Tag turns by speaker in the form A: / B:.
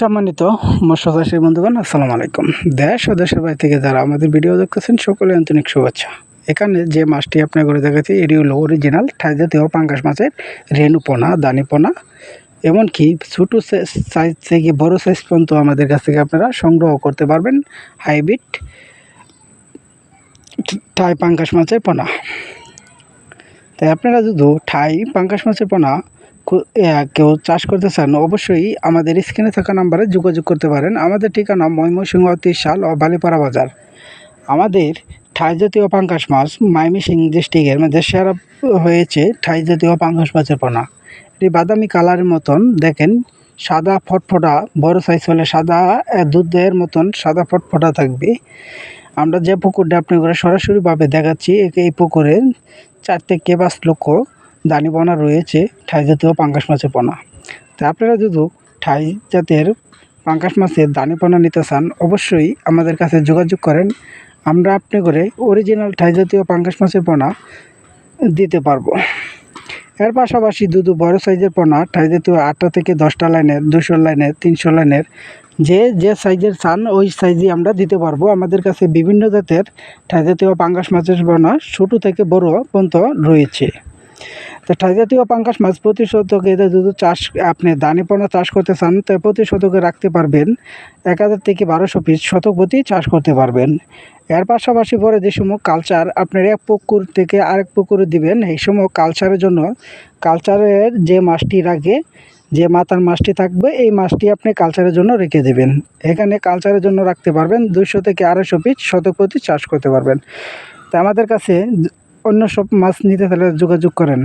A: সম্মানিত মৎস্যচাষী বন্ধুগণ, আসসালামু আলাইকুম। দেশ ও দেশের বাইরে থেকে যারা আমাদের ভিডিও দেখতেছেন, সকলে আন্তরিক শুভেচ্ছা। এখানে যে মাছটি আপনার করে দেখাচ্ছি, এটি হলো অরিজিনাল ঠাই জাতীয় পাঙ্গাস মাছের রেণুপোনা, দানিপোনা। এমনকি ছোটো সাইজ থেকে বড় সাইজ পর্যন্ত আমাদের কাছ থেকে আপনারা সংগ্রহ করতে পারবেন হাইব্রিড ঠাই পাঙ্গাস মাছের পোনা। তাই আপনারা যদি ঠাই পাঙ্গাস মাছের পোনা কেউ চাষ করতে চান, অবশ্যই আমাদের স্ক্রিনে থাকা নাম্বারে যোগাযোগ করতে পারেন। আমাদের ঠিকানা ময়মনসিংহ ত্রিশাল ও বালিপাড়া বাজার। আমাদের ঠাই জাতীয় পাঙ্কাশ মাছ ময়মনসিংহ ডিস্ট্রিক্টের মধ্যে সেরা হয়েছে ঠাই জাতীয় পাঙ্কাশ মাছের পোনা। এটি বাদামি কালারের মতন, দেখেন, সাদা ফটফটা, বড় সাইজ হলে সাদা দুধের মতন সাদা ফটফটা থাকবে। আমরা যে পুকুরটা আপনি করে সরাসরিভাবে দেখাচ্ছি এই পুকুরের চার থেকে পাঁচ লক্ষ দানি পোনা রয়েছে, ঠাই জাতীয় পাঙ্গাস মাছের পোনা তা আপনারা যদি ঠাই জাতের পাঙ্গাস মাছের দানি পোনা নিতে চান, অবশ্যই আমাদের কাছে যোগাযোগ করেন। আমরা আপনি করে অরিজিনাল ঠাই জাতীয় পাঙ্গাস মাছের পোনা দিতে পারব। এর পাশাপাশি দুধু বড় সাইজের পোনা ঠাই জাতীয় আটটা থেকে দশটা লাইনের, দুশো লাইনের, তিনশো লাইনের, যে যে সাইজের চান, ওই সাইজই আমরা দিতে পারব। আমাদের কাছে বিভিন্ন জাতের ঠাই জাতীয় পাঙ্গাস মাছের পোনা ছোটো থেকে বড় পর্যন্ত রয়েছে। তো জাতীয় পাঙ্গাস মাছ প্রতি শতকে যদি চাষ, আপনি দানি পোনা চাষ করতে চান, তো প্রতি শতকে রাখতে পারবেন এক হাজার থেকে বারোশো পিস শতক প্রতি চাষ করতে পারবেন। এর পাশাপাশি পরে যে সময় কালচার, আপনার এক পুকুর থেকে আরেক পুকুরে দিবেন, এই সময় কালচারের জন্য কালচারের যে মাছটি রাখে যে মাথার মাছটি থাকবে, এই মাছটি আপনি কালচারের জন্য রেখে দেবেন। এখানে কালচারের জন্য রাখতে পারবেন দুশো থেকে আড়াইশো পিস শতক প্রতি চাষ করতে পারবেন। তা আমাদের কাছে অন্য সব মাছ নিতে তাহলে যোগাযোগ করেন।